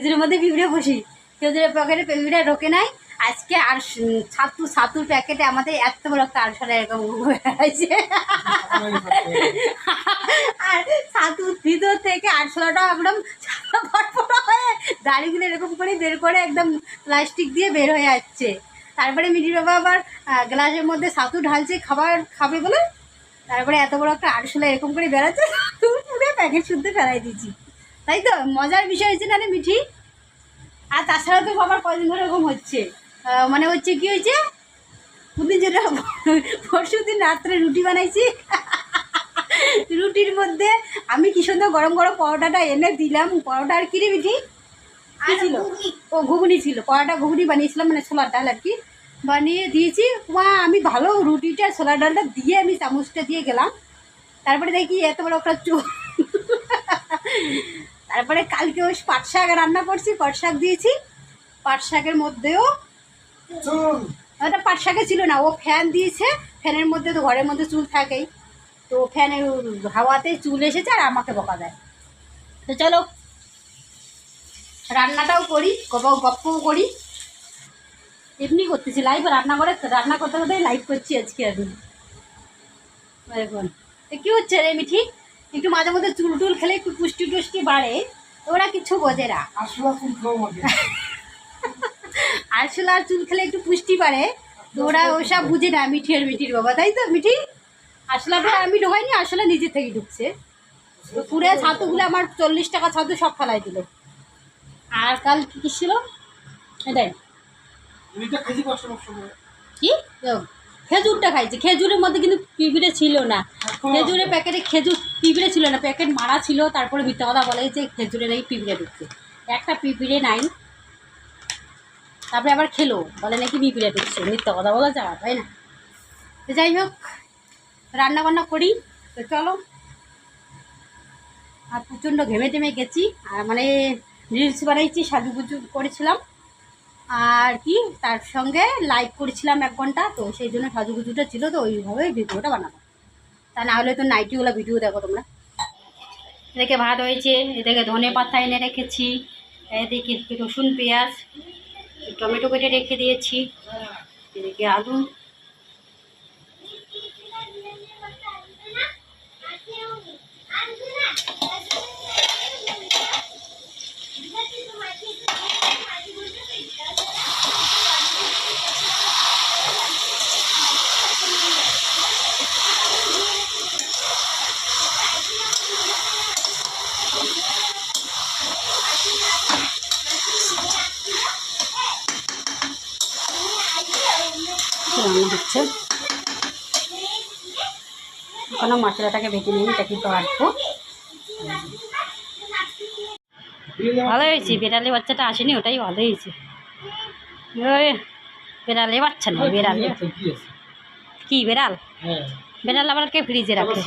খেজুরের মধ্যে পিঁপড়ে বসি। খেজুরের প্যাকেটে পিঁপড়ে ঢোকে নাই, আজকে আর ছাতু ছাতুর প্যাকেটে আমাদের এত বড় একটা আরশোলা এরকম আর ছাতুর ভিতর থেকে আরশোলাটা একদম ফটফটা হয়ে দাড়িগুলো এরকম করে বের করে একদম প্লাস্টিক দিয়ে বের হয়ে যাচ্ছে তারপরে মিডির বাবা আবার গ্লাসের মধ্যে ছাতু ঢালছে, খাবার খাবে বলে। তারপরে এত বড় একটা আরশোলা এরকম করে বেড়াচ্ছে প্যাকেট শুদ্ধ ফেলাই দিয়েছি। তাই তো মজার বিষয় হচ্ছে না মিঠি? আর তাছাড়া তো বাবার কদিন ধরে এরকম হচ্ছে। মানে হচ্ছে কি হয়েছে? প্রতিদিন যেটা পরশু দিন রাত্রে রুটি বানাইছি। রুটির মধ্যে আমি কি সুন্দর গরম গরম পরোটাটা এনে দিলাম। পরোটা আর কি রে মিঠি? ছিল? ও ঘুগনি ছিল। পরোটা ঘুগনি বানিয়েছিলাম মানে ছোলার ডাল আর কি। বানিয়ে দিয়েছি। মা আমি ভালো রুটিটা ছোলার ডালটা দিয়ে আমি চামচটা দিয়ে গেলাম। তারপরে দেখি এত বড় একটা চুল। তারপরে কালকে ওই পাট শাক রান্না করছি পাট শাক দিয়েছি। পাট শাকের মধ্যেও ওটা পাট শাকে ছিল না ও ফ্যান দিয়েছে ফ্যানের মধ্যে তো ঘরের মধ্যে চুল থাকেই। তো ফ্যানের হাওয়াতে চুল এসেছে আর আমাকে বকা দেয়। তো চলো রান্নাটাও করি গপ গপ্পও করি। এমনি করতেছি লাইভ রান্না করে রান্না করতে করতে লাইভ করছি আজকে আমি দেখুন তো কী হচ্ছে রে মিঠি? একটু মাঝে মধ্যে চুল টুল খেলে একটু পুষ্টি টুষ্টি বাড়ে ওরা কিছু বোঝে না। আরশোলা আর চুল খেলে একটু পুষ্টি বাড়ে তো ওরা ওসব বুঝে না মিঠি আর মিঠির বাবা। তাই তো মিঠি? আসলাটা আমি ঢোকাইনি আসলে নিজে থেকে ঢুকছে। পুরে ছাতুগুলো আমার চল্লিশ টাকা ছাতু সব ফেলাই দিল। আর কাল কী কী ছিল? এটাই। কি? খেজুরটা খাইছে। খেজুরের মধ্যে কিন্তু পিঁপড়ে ছিল না। খেজুরের প্যাকেটে খেজুর পিঁপড়ে ছিল না। প্যাকেট মারা ছিল তারপরে মিথ্যা কথা বলে যে খেজুরে নাকি পিঁপড়ে ঢুকছে। একটা পিঁপড়ে নাই। তারপরে আবার খেলো বলে নাকি পিঁপড়ে ঢুকছে মিথ্যা কথা বলা যাওয়া তাই না? তো যাই হোক রান্না বান্না করি। তো চলো। আর প্রচণ্ড ঘেমে টেমে গেছি। আর মানে রিলস বানাইছি সাজুগুজু করেছিলাম। আর কি, তার সঙ্গে লাইভ করেছিলাম এক ঘণ্টা, তো সেই জন্য সাজুগুজুটা ছিল, তো ওইভাবে ভিডিওটা বানাবো তা না হলে তো নাইটিওয়ালা ভিডিও দেখো তোমরা। এদিকে ভাত হয়েছে, এদিকে ধনে পাতা এনে রেখেছি, এদিকে রসুন, পেঁয়াজ, টমেটো কেটে রেখে দিয়েছি, এদিকে আলু। রান্না হচ্ছে এখনও মশলাটাকে বেটে নিই এটা কিন্তু আসব ভালো হয়েছে বেড়ালে বাচ্চাটা আসেনি ওটাই ভালো হয়েছে। বেড়ালে বাচ্চা নেই বেড়ালে। কি বেড়াল? বেড়াল আবার কে ফ্রিজে রাখে?